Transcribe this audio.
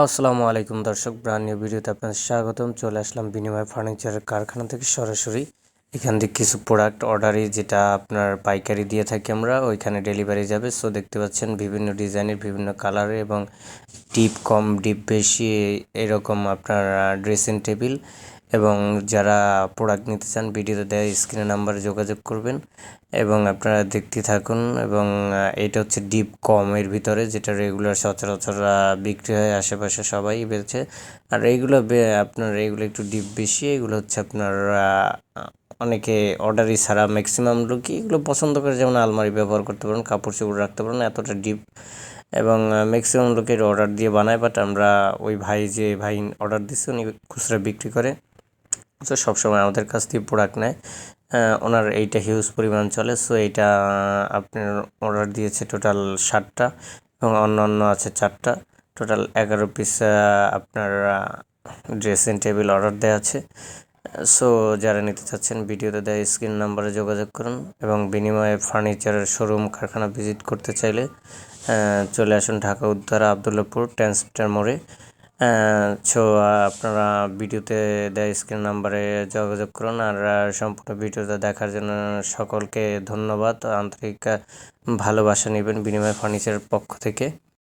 আসসালামু আলাইকুম দর্শক ব্রান্ড নিউ ভিডিওতে আপনাদের স্বাগতম। চলে আসলাম বিনিময় ফার্নিচারের কারখানা থেকে সরাসরি। এখান থেকে কিছু প্রোডাক্ট অর্ডারই যেটা আপনার পাইকারি দিয়ে থাকি আমরা, ওইখানে ডেলিভারি যাবে। সো দেখতে পাচ্ছেন বিভিন্ন ডিজাইনের বিভিন্ন কালারে এবং ডিপ কম ডিপ বেশি এরকম আপনার ড্রেসিং টেবিল এবং যারা প্রোডাক্ট নিতে চান, ভিডিওতে দেওয়া স্ক্রিনে নাম্বারে যোগাযোগ করবেন এবং আপনারা দেখতে থাকুন এবং এটা হচ্ছে ডিপ কম এর ভিতরে যেটা রেগুলার সচরাচর বিক্রি হয় আশেপাশে সবাই বেছে আর এইগুলো আপনার এইগুলো একটু ডিপ বেশি, এগুলো হচ্ছে আপনার অনেকে অর্ডারই ছাড়া ম্যাক্সিমাম লোকই এগুলো পছন্দ করে, যেমন আলমারি ব্যবহার করতে পারেন, কাপড় চোপড় রাখতে পারেন, এতটা ডিপ এবং ম্যাক্সিমাম লোকের অর্ডার দিয়ে বানায় বাট আমরা ওই ভাই যে ভাই অর্ডার দিচ্ছে উনি খুচরা বিক্রি করে। তো সবসময় আমাদের কাছ থেকে প্রোডাক্ট নেয়। ওনার এইটা হিউজ পরিমাণ চলে সো এইটা আপনার অর্ডার দিয়েছে টোটাল ষাটটা এবং অন্য অন্য আছে চারটা। টোটাল এগারো পিস আপনার ড্রেসিং টেবিল অর্ডার দেওয়া আছে। সো যারা নিতে চাচ্ছেন, ভিডিওতে দেওয়া স্ক্রিন নাম্বারে যোগাযোগ করুন এবং বিনিময়ে ফার্নিচারের শোরুম কারখানা ভিজিট করতে চাইলে চলে আসুন ঢাকা, উত্তরা, আবদুল্লাপুর ট্রান্সমিটার মোড়ে। সো আপনারা ভিডিওতে দেয় স্ক্রিন নাম্বারে যোগাযোগ করুন আর সম্পূর্ণ ভিডিওটা দেখার জন্য সকলকে ধন্যবাদ। আন্তরিক ভালোবাসা নেবেন বিনিময় ফার্নিচারের পক্ষ থেকে।